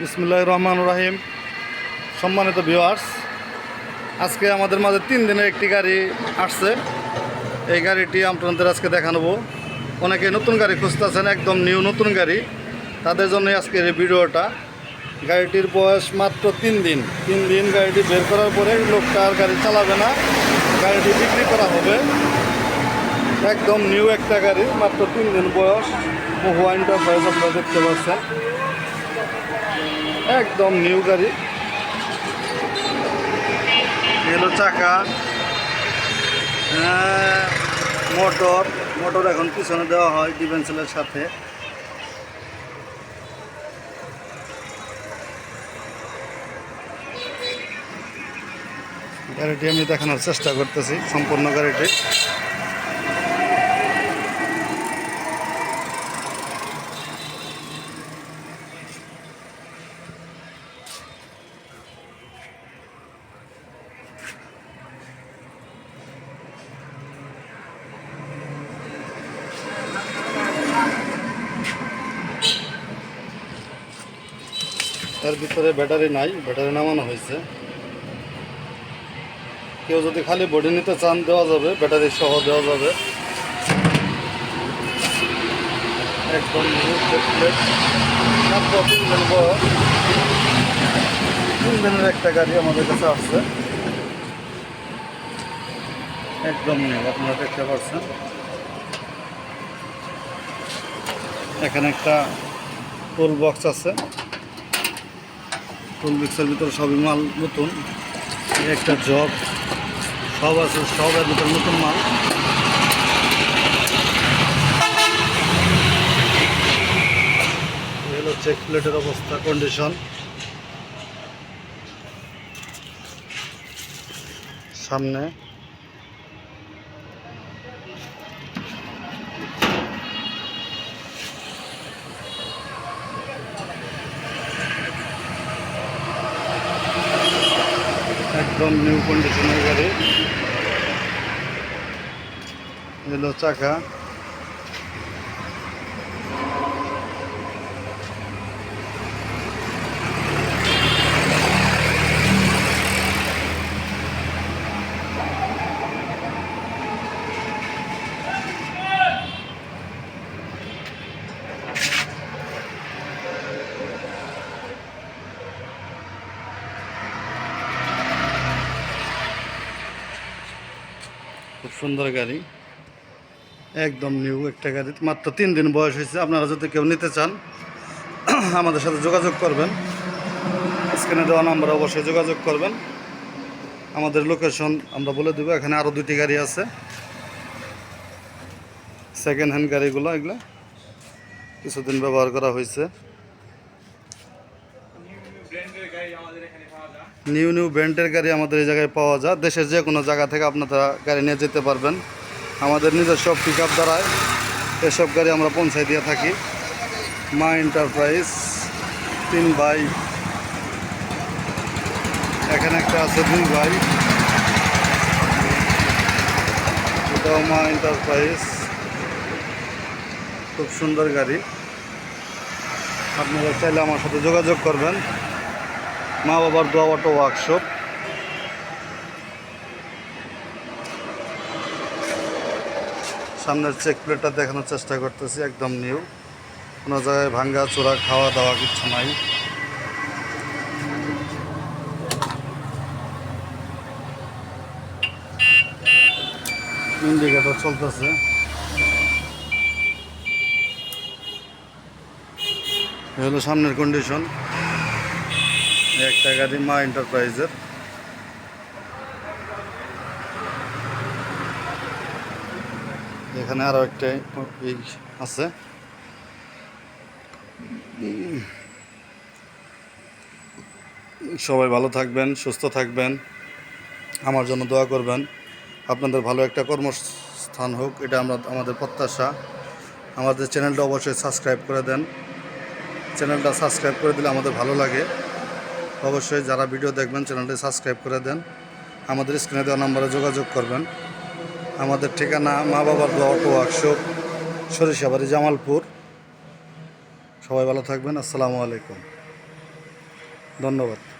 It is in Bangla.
বিসমুল্লাহ রহমান রাহিম। সম্মানিত ভিউয়ার্স আজকে আমাদের মাঝে তিন দিনের একটি গাড়ি আসছে। এই গাড়িটি আপনাদের আজকে দেখানোবো। অনেকে নতুন গাড়ি খুঁজতেছেন, একদম নিউ নতুন গাড়ি। তাদের জন্য আজকের এই ভিডিওটা। গাড়িটির বয়স মাত্র তিন দিন। তিন দিন গাড়িটি বের করার পরে লোকটা আর গাড়ি চালাবে না। গাড়িটি বিক্রি করা হবে। একদম নিউ একটা গাড়ি, মাত্র তিন দিন বয়স। ওয়াইনটা বয়স আপনারা দেখতে পাচ্ছেন। একদম নিউ গাড়ি। এলো চাকা। হ্যাঁ, মোটর মোটর এখন পিছনে দেওয়া হয় ডিফেন্সেলের সাথে। গাড়িটি আমি দেখানোর চেষ্টা করতেছি সম্পূর্ণ গাড়িটি। এর ভিতরে ব্যাটারি নাই, ব্যাটারি নামানো হয়েছে। কেউ যদি খালি বডি নিতে চান, দেওয়া যাবে, ব্যাটারি সহ দেওয়া যাবে। একদম তিন দিন বয়স তিন দিনের একটা গাড়ি আমাদের কাছে আসছে একদম নেই, আপনারা দেখতে পাচ্ছেন। এখানে একটা টুল বক্স আছে। টুল রিক্সার ভিতরে সবই মাল নতুন। একটা জব সব আছে, সব এর ভিতরে নতুন মাল। হলো চেক প্লেটের অবস্থা কন্ডিশন সামনে। একদম নিউ কন্ডিশনের গাড়ি এলো চাকা খুব সুন্দর গাড়ি। একদম নিউ একটা গাড়ি। মাত্র তিন দিন বয়স হয়েছে। আপনারা যদি কেউ নিতে চান, আমাদের সাথে যোগাযোগ করবেন। স্ক্রিনে দেওয়া নাম্বারে অবশ্যই যোগাযোগ করবেন। আমাদের লোকেশন আমরা বলে দেবো, এখানে আরও দুটি গাড়ি আছে। সেকেন্ড হ্যান্ড গাড়িগুলো এগুলো। কিছুদিন ব্যবহার করা হয়েছে। নিউ নিউ ব্র্যান্ডের গাড়ি আমাদের এই জায়গায় পাওয়া যায়। দেশের যে কোনো জায়গা থেকে আপনারা গাড়ি নিয়ে যেতে পারবেন। আমাদের নিজস্ব পিক আপ দ্বারায় এসব গাড়ি আমরা পৌঁছাই দিয়ে থাকি। মা এন্টারপ্রাইজ তিন ভাই। এখানে একটা আছে দুই ভাই। এটাও মা এন্টারপ্রাইজ খুব সুন্দর গাড়ি। আপনারা চাইলে আমার সাথে যোগাযোগ করবেন। মা বাবার দোয়া অটো ওয়ার্কশপ সামনের চেক প্লেটটা দেখানোর চেষ্টা করতেছি, একদম নিউ কোনো জায়গায় ভাঙ্গা, চোরা, খাওয়া দাওয়া কিচ্ছু নাই। ইন্ডিকেটর চলতেছে। এ হলো সামনের কন্ডিশন একটা গাড়ি মা এন্টারপ্রাইজের এখানে আরও একটা আছে। সবাই ভালো থাকবেন, সুস্থ থাকবেন। আমার জন্য দোয়া করবেন। আপনাদের ভালো একটা কর্মস্থান হোক, এটা আমরা, আমাদের প্রত্যাশা। আমাদের চ্যানেলটা অবশ্যই সাবস্ক্রাইব করে দেন। চ্যানেলটা সাবস্ক্রাইব করে দিলে আমাদের ভালো লাগে। অবশ্যই যারা ভিডিও দেখবেন, চ্যানেলটি সাবস্ক্রাইব করে দেন। আমাদের স্ক্রিনে দেওয়া নম্বরে যোগাযোগ করবেন। আমাদের ঠিকানা মা বাবার ব্লক, ওয়ার্কশপ, সরিষাবাড়ি, জামালপুর। সবাই ভালো থাকবেন। আসসালামু আলাইকুম। ধন্যবাদ।